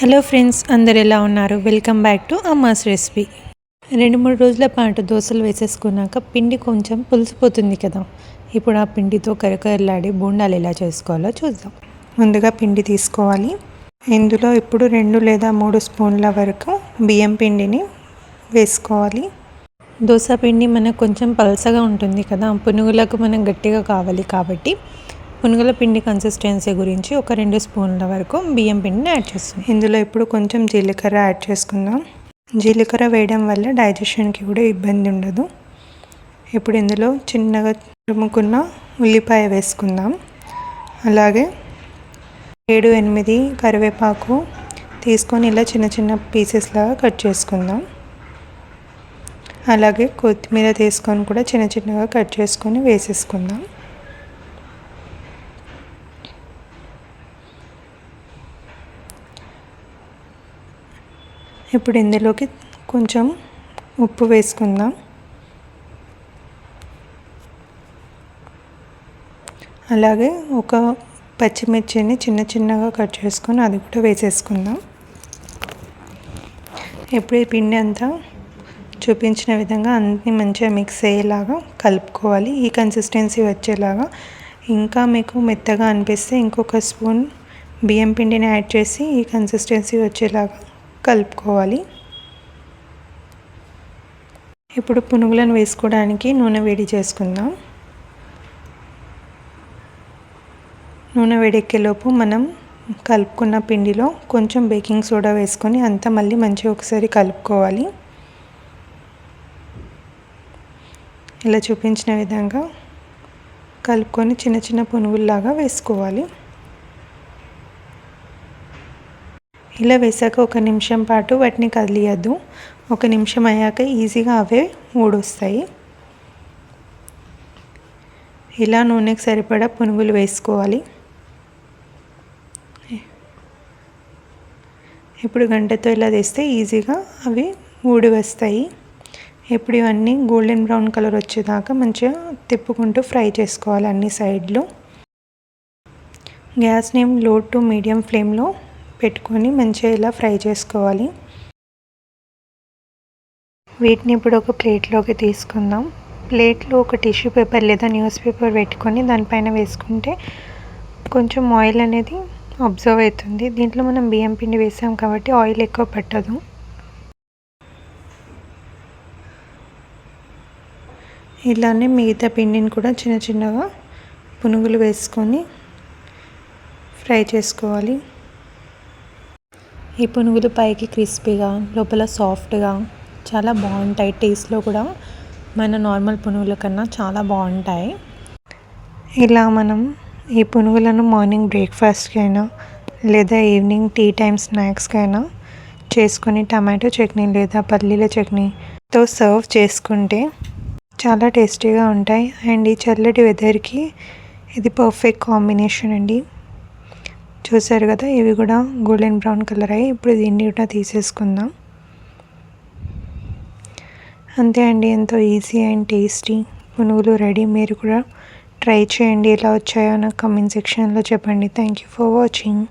Hello friends అందరు ఎలా ఉన్నారు? Welcome back to Amma's recipe. రెండు మూడు రోజుల పాటు దోశలు వేసేసుకున్నాక పిండి కొంచెం పులిసిపోతుంది కదా. ఇప్పుడు ఆ పిండితో కరకరలాడి బోండాలు ఎలా చేసుకోవాలో చూద్దాం. ముందుగా పిండి తీసుకోవాలి. ఇందులో ఇప్పుడు రెండు లేదా మూడు స్పూన్ల వరకు బియ్యం పిండిని వేసుకోవాలి. దోశ పిండి మనకు కొంచెం పలసగా ఉంటుంది కదా. పునుగులకు మనం గట్టిగా కావాలి కాబట్టి పునుగుల పిండి కన్సిస్టెన్సీ గురించి ఒక రెండు స్పూన్ల వరకు బియ్యం పిండిని యాడ్ చేస్తాం ఇందులో ఇప్పుడు కొంచెం జీలకర్ర యాడ్ చేసుకుందాం. జీలకర్ర వేయడం వల్ల డైజెషన్కి కూడా ఇబ్బంది ఉండదు. ఇప్పుడు ఇందులో చిన్నగా తురుముకున్న ఉల్లిపాయ వేసుకుందాం. అలాగే ఏడు ఎనిమిది కరివేపాకు తీసుకొని ఇలా చిన్న చిన్న పీసెస్ లాగా కట్ చేసుకుందాం. అలాగే కొత్తిమీర తీసుకొని కూడా చిన్న చిన్నగా కట్ చేసుకొని వేసేసుకుందాం. ఇప్పుడు ఇందులోకి కొంచెం ఉప్పు వేసుకుందాం. అలాగే ఒక పచ్చిమిర్చిని చిన్న చిన్నగా కట్ చేసుకొని అది కూడా వేసేసుకుందాం. ఇప్పుడు ఈ పిండి అంతా చూపించిన విధంగా అన్నీ మంచిగా మిక్స్ అయ్యేలాగా కలుపుకోవాలి. ఈ కన్సిస్టెన్సీ వచ్చేలాగా. ఇంకా మీకు మెత్తగా అనిపిస్తే ఇంకొక స్పూన్ బియ్యం పిండిని యాడ్ చేసి ఈ కన్సిస్టెన్సీ వచ్చేలాగా కలుపుకోవాలి. ఇప్పుడు పునుగులను వేసుకోవడానికి నూనె వేడి చేసుకుందాం. నూనె వేడెక్కేలోపు మనం కలుపుకున్న పిండిలో కొంచెం బేకింగ్ సోడా వేసుకొని అంతా మళ్ళీ మంచిగా ఒకసారి కలుపుకోవాలి. ఇలా చూపించిన విధంగా కలుపుకొని చిన్న చిన్న పునుగుల్లాగా వేసుకోవాలి. ఇలా వేసాక ఒక నిమిషం పాటు వాటిని కదిలియద్దు. ఒక నిమిషం అయ్యాక ఈజీగా అవే ఊడొస్తాయి ఇలా నూనెకి సరిపడా పునుగులు వేసుకోవాలి. ఇప్పుడు గంటతో ఇలా తెస్తే ఈజీగా అవి ఊడి వస్తాయి ఇప్పుడు ఇవన్నీ గోల్డెన్ బ్రౌన్ కలర్ వచ్చేదాకా మంచిగా తిప్పుకుంటూ ఫ్రై చేసుకోవాలి అన్ని సైడ్లు. గ్యాస్ని లో టు మీడియం ఫ్లేమ్లో పెట్టుకొని మంచిగా ఇలా ఫ్రై చేసుకోవాలి. వీటిని ఇప్పుడు ఒక ప్లేట్లోకి తీసుకుందాం. ప్లేట్లో ఒక టిష్యూ పేపర్ లేదా న్యూస్ పేపర్ పెట్టుకొని దానిపైన వేసుకుంటే కొంచెం ఆయిల్ అనేది అబ్జర్వ్ అవుతుంది. దీంట్లో మనం బియ్యం పిండి వేసాం కాబట్టి ఆయిల్ ఎక్కువ పట్టదు. ఇలానే మిగతా పిండిని కూడా చిన్న చిన్నగా పునుగులు వేసుకొని ఫ్రై చేసుకోవాలి. ఈ పునుగులు పైకి క్రిస్పీగా లోపల సాఫ్ట్గా చాలా బాగుంటాయి. టేస్ట్లో కూడా మన నార్మల్ పునుగుల కన్నా చాలా బాగుంటాయి. ఇలా మనం ఈ పునుగులను మార్నింగ్ బ్రేక్ఫాస్ట్కి అయినా లేదా ఈవినింగ్ టీ టైమ్ స్నాక్స్కి అయినా చేసుకొని టమాటో చట్నీ లేదా పల్లీల చట్నీతో సర్వ్ చేసుకుంటే చాలా టేస్టీగా ఉంటాయి. అండ్ ఈ చల్లటి వెదర్కి ఇది పర్ఫెక్ట్ కాంబినేషన్ అండి. చూసారు కదా ఇవి కూడా గోల్డెన్ బ్రౌన్ కలర్ అయ్యి ఇప్పుడు దీన్ని కూడా తీసేసుకుందాం. అంతే అండి ఎంతో ఈజీ అండ్ టేస్టీ పునుగులు రెడీ. మీరు కూడా ట్రై చేయండి ఎలా వచ్చాయో నాకు కమెంట్ సెక్షన్లో చెప్పండి. Thank you for watching